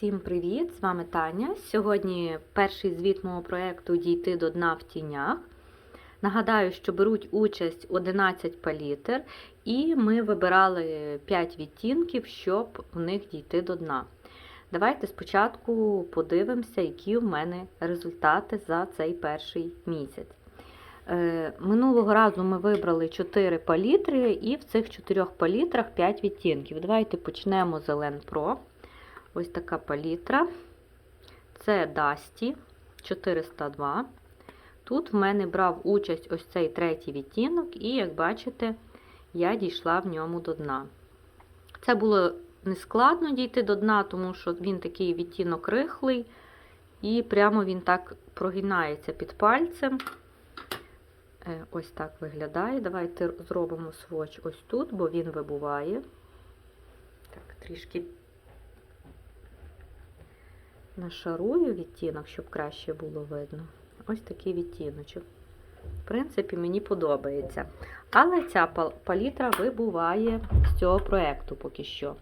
Всім привіт! З вами Таня. Сьогодні перший звіт мого проєкту Дійти до дна в тінях. Нагадаю, що беруть участь 11 палітр, і ми вибирали 5 відтінків, щоб в них дійти до дна. Давайте спочатку подивимося, які в мене результати за цей перший місяць. Е, Минулого разу ми вибрали 4 палітри, і в цих 4 палітрах 5 відтінків. Давайте почнемо з Elen Pro. Ось така палітра. Це Dusty 402. Тут в мене брав участь ось цей третій відтінок, і, як бачите, я дійшла в ньому до дна. Це було нескладно дійти до дна, тому що він такий відтінок рихлий, і прямо він так прогинається під пальцем. Е, Ось так виглядає. Давайте зробимо своч ось тут, бо він вибуває. Так, трішки нашарую відтінок, щоб краще було видно. Ось такий відтіночок. В принципі, мені подобається. Але ця палітра вибуває з цього проєкту поки що.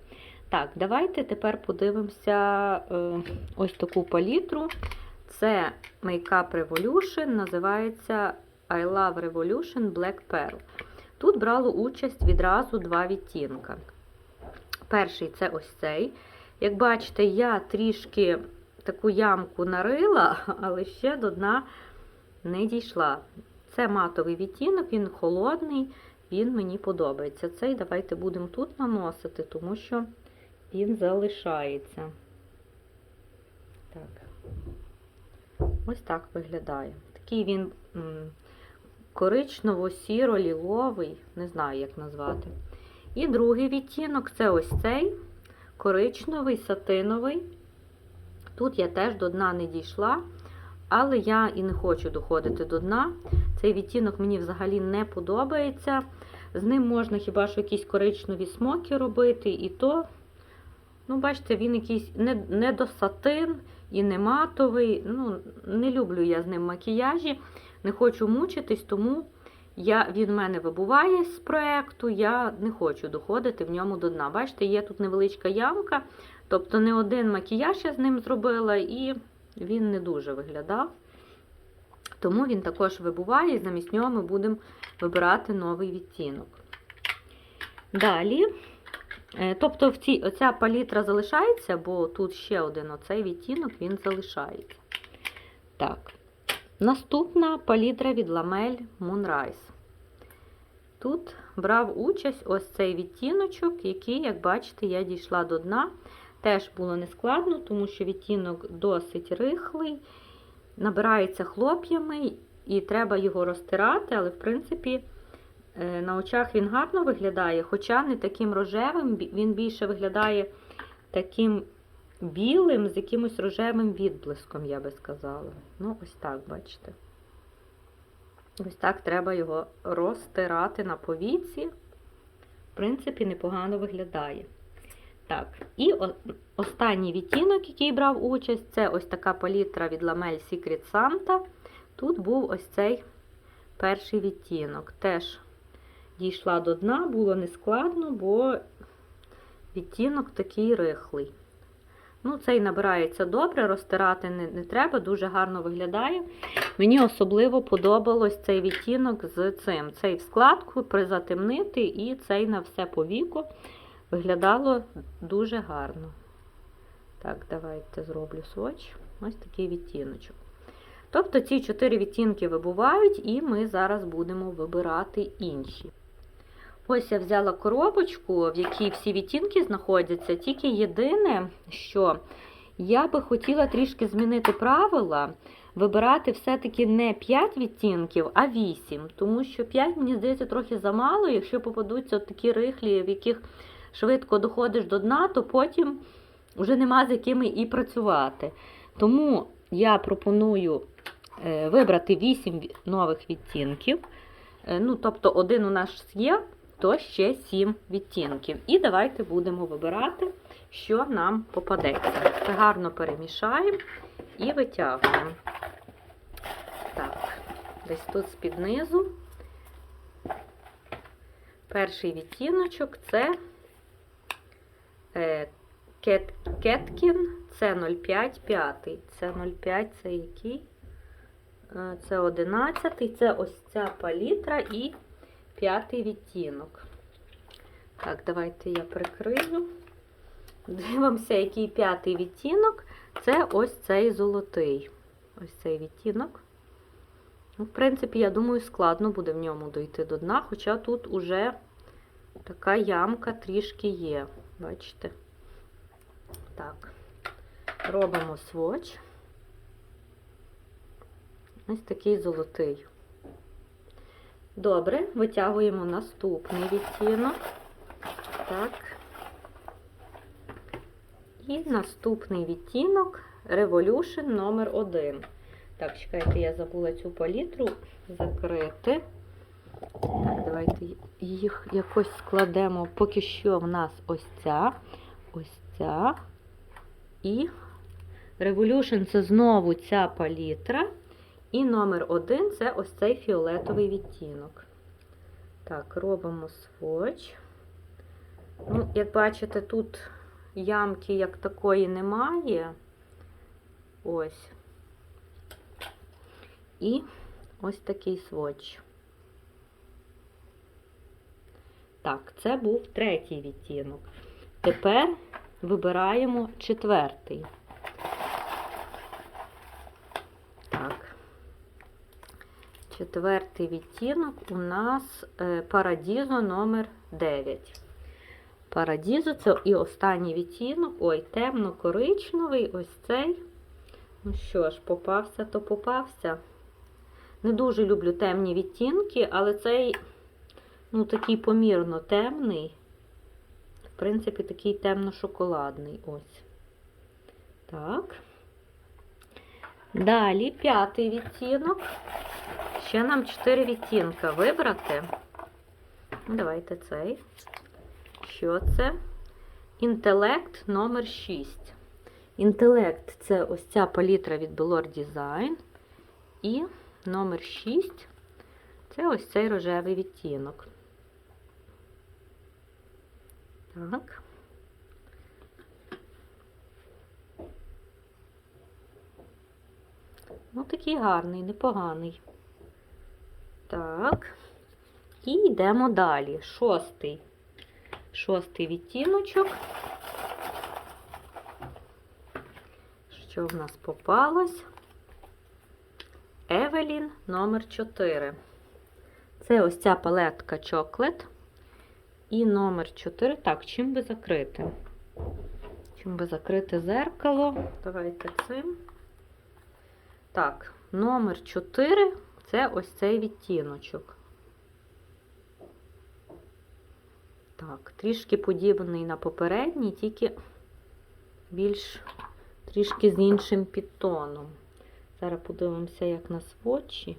Так, давайте тепер подивимося е, ось таку палітру. Це Makeup Revolution, називається I Love Revolution Black Pearl. Тут брало участь відразу два відтінка. Перший це ось цей. Як бачите, я трішки таку ямку нарила, але ще до дна не дійшла. Це матовий відтінок, він холодний, він мені подобається. Цей давайте будемо тут наносити, тому що він залишається. Так. Ось так виглядає. Такий він коричнево-сіро-ліловий, не знаю, як назвати. І другий відтінок це ось цей коричневий, сатиновий. Тут я теж до дна не дійшла, але я і не хочу доходити до дна. Цей відтінок мені взагалі не подобається. З ним можна хіба що якісь коричневі смоки робити, і то, ну, бачите, він якийсь не, не до сатин і не матовий. Ну, Не люблю я з ним макіяжі, не хочу мучитись, тому я, він мене вибуває з проєкту, я не хочу доходити в ньому до дна. Бачите, є тут невеличка ямка. Тобто не один макіяж я з ним зробила, і він не дуже виглядав. Тому він також вибуває, і замість нього ми будемо вибирати новий відтінок. Далі, тобто в цій, оця палітра залишається, бо тут ще один оцей відтінок, він залишається. Так, наступна палітра від Lamel Moonrise. Тут брав участь ось цей відтіночок, який, як бачите, я дійшла до дна. Теж було нескладно, тому що відтінок досить рихлий, набирається хлоп'ями, і треба його розтирати, але, в принципі, на очах він гарно виглядає, хоча не таким рожевим, він більше виглядає таким білим, з якимось рожевим відблиском, я би сказала. Ну, ось так, бачите. Ось так треба його розтирати на повіці. В принципі, непогано виглядає. Так, і останній відтінок, який брав участь, це ось така палітра від Lamel Secret Santa. Тут був ось цей перший відтінок. Теж дійшла до дна, було нескладно, бо відтінок такий рихлий. Ну, Цей набирається добре, розтирати не, не треба, дуже гарно виглядає. Мені особливо подобалось цей відтінок з цим. Цей в складку призатемнити і цей на все повіку. Виглядало дуже гарно. Так, давайте зроблю своч. Ось такий відтіночок. Тобто ці чотири відтінки вибувають, і ми зараз будемо вибирати інші. Ось я взяла коробочку, в якій всі відтінки знаходяться, тільки єдине, що я би хотіла трішки змінити правила, вибирати все-таки не 5 відтінків, а 8. Тому що 5, мені здається, трохи замало, якщо попадуться такі рихлі, в яких швидко доходиш до дна, то потім вже нема з якими і працювати. Тому я пропоную вибрати 8 нових відтінків. Ну, Тобто, один у нас є, то ще 7 відтінків. І давайте будемо вибирати, що нам попадеться. Це гарно перемішаємо і витягуємо. Так, десь тут з-під низу. Перший відтіночок це Кет, Кеткін це 05 5. Це 05, це який? Е, Це 11, це ось ця палітра і п'ятий відтінок. Так, давайте я прикрию. Дивимося, який п'ятий відтінок. Це ось цей золотий. Ось цей відтінок. Ну, в принципі, я думаю, складно буде в ньому дойти до дна, хоча тут уже така ямка трішки є. Бачите? Так, робимо сводч. Ось такий золотий. Добре, витягуємо наступний відтінок. Так. І наступний відтінок Revolution номер 1. Так, чекайте, я забула цю палітру закрити. Так, давайте їх якось складемо. Поки що в нас ось ця, ось ця. І Revolution це знову ця палітра. І номер 1 це ось цей фіолетовий відтінок. Так, робимо сводч. Ну, як бачите, тут ямки як такої немає. Ось. І ось такий сводч. Так, це був третій відтінок. Тепер вибираємо четвертий. Так. Четвертий відтінок у нас е, Парадізо номер 9. Парадізо це і останній відтінок. Ой, темно-коричневий, ось цей. Ну що ж, попався, то попався. Не дуже люблю темні відтінки, але цей, ну, такий помірно темний. В принципі, такий темно-шоколадний. Ось. Так. Далі п'ятий відтінок. Ще нам 4 відтінка вибрати. Давайте цей. Що це? Інтелект номер 6. Інтелект це ось ця палітра від Belor Design. І номер 6 це ось цей рожевий відтінок. Так. Ну, такий гарний, непоганий. Так. І йдемо далі. Шостий. Шостий відтіночок. Що в нас попалось? Евелін номер 4. Це ось ця палетка Chocolate. І номер 4. Так, чим би закрити? Чим би закрити зеркало? Давайте цим. Так, номер 4 це ось цей відтіночок. Так, трішки подібний на попередній, тільки більш трішки з іншим підтоном. Зараз подивимося, як на сводчі.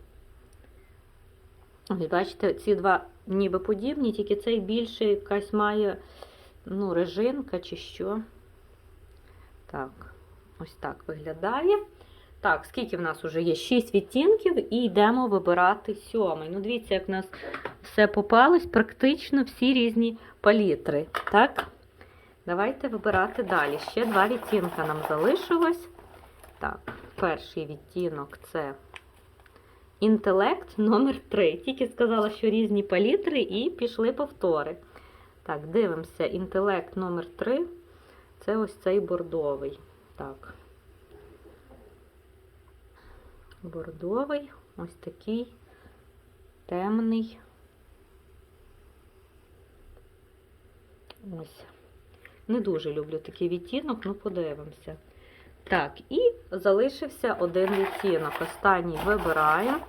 Ось, бачите, ці два ніби подібні, тільки цей більше якась має ну, режинка чи що. Так, ось так виглядає. Так, скільки в нас вже є? 6 відтінків, і йдемо вибирати сьомий. Ну, дивіться, як в нас все попалось, практично всі різні палітри. Так, давайте вибирати далі. Ще два відтінка нам залишилось. Так, перший відтінок це інтелект номер 3. Тільки сказала, що різні палітри, і пішли повтори. Так, дивимося, інтелект номер 3 це ось цей бордовий. Так. Бордовий, ось такий темний. Ось. Не дуже люблю такий відтінок, ну подивимося. Так, і залишився один відтінок. Останній вибираємо.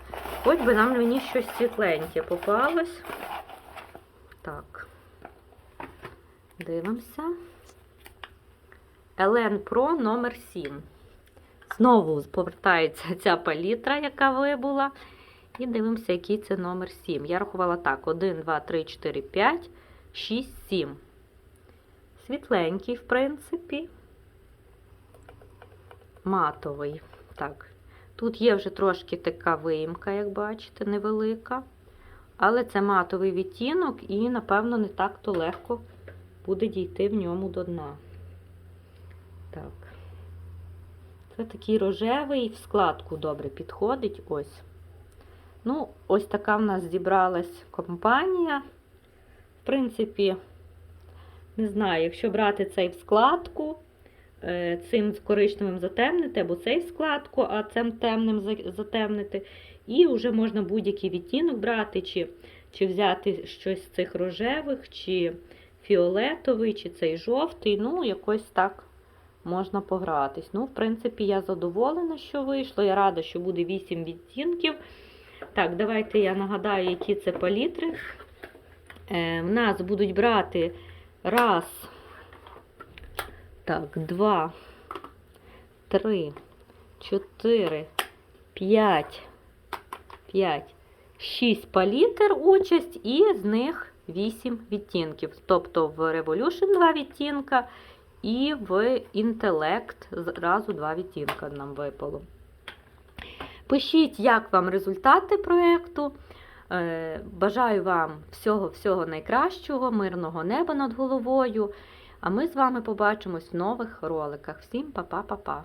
Хоч би нам мені щось світленьке попалось. Так, дивимося. Елен Про номер 7. Знову повертається ця палітра, яка вибула. І дивимося, який це номер 7. Я рахувала так: 1, 2, 3, 4, 5, 6, 7. Світленький, в принципі. Матовий. Так. Тут є вже трошки така виїмка, як бачите, невелика. Але це матовий відтінок, і, напевно, не так-то легко буде дійти в ньому до дна. Так. Це такий рожевий, в складку добре підходить. Ось. Ну, ось така в нас зібралась компанія. В принципі, не знаю, якщо брати цей в складку, е, цим коричневим затемнити, або цей в складку, а цим темним затемнити. І вже можна будь-який відтінок брати, чи, чи взяти щось з цих рожевих, чи фіолетовий, чи цей жовтий. Ну, якось так можна погратись. Ну, в принципі, я задоволена, що вийшло. Я рада, що буде 8 відтінків. Так, давайте я нагадаю, які це палітри. Е, в нас будуть брати раз, так, два, три, чотири, п'ять, п'ять, шість палітр участь, і з них 8 відтінків. Тобто в Revolution 2 відтінка і в інтелект зразу два відтінка нам випало. Пишіть, як вам результати проєкту. Е, Бажаю вам всього-всього найкращого, мирного неба над головою. А ми з вами побачимось в нових роликах. Всім па-па-па-па!